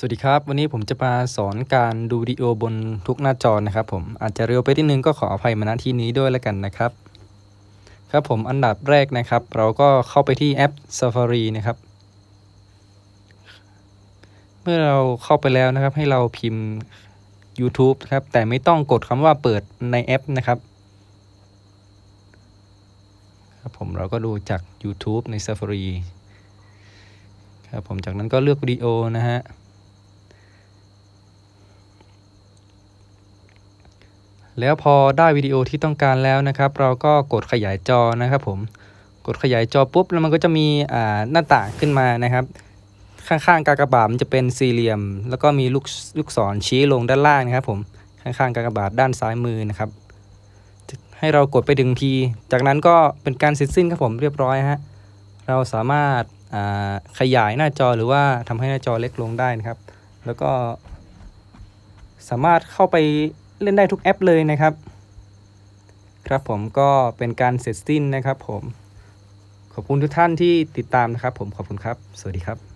สวัสดีครับ วันนี้ผมจะมาสอนการดูวิดีโอบนทุกหน้าจอนะครับผมอาจจะเร็วไปนิดนึงก็ขออภัยมาณที่นี้ด้วยแล้วกันนะครับ ครับผมอันดับแรกนะครับ เราก็เข้าไปที่แอป Safari นะครับ เมื่อเราเข้าไปแล้วนะครับ ให้เราพิมพ์ YouTube ครับ แต่ไม่ต้องกดคำว่าเปิดในแอปนะครับครับผมเราก็ดูจาก YouTube ใน Safari ครับผมจากนั้นก็เลือกวิดีโอนะฮะ แล้วพอได้วิดีโอที่ต้องการแล้วนะครับ เราก็กดขยายจอนะครับผมกดขยายจอปุ๊บแล้วมันก็จะมีอ่าหน้าต่างขึ้นมานะครับ ข้างๆกากบาทมันจะเป็นสี่เหลี่ยม แล้วก็มีลูกลูกศรชี้ลงด้านล่างนะครับผมข้างๆกากบาทด้านซ้ายมือนะครับ ให้เรากดไปดึงที จากนั้นก็เป็นการเสร็จสิ้นครับผมเรียบร้อยฮะเราสามารถาขยายหน้าจอหรือว่าทำให้หน้าจอเล็กลงได้นะครับ แล้วก็สามารถเข้าไป เล่นได้ทุกแอปเลยนะครับ ครับผมก็เป็นการเสร็จสิ้นนะครับผม ขอบคุณทุกท่านที่ติดตามนะครับผมขอบคุณครับ สวัสดีครับ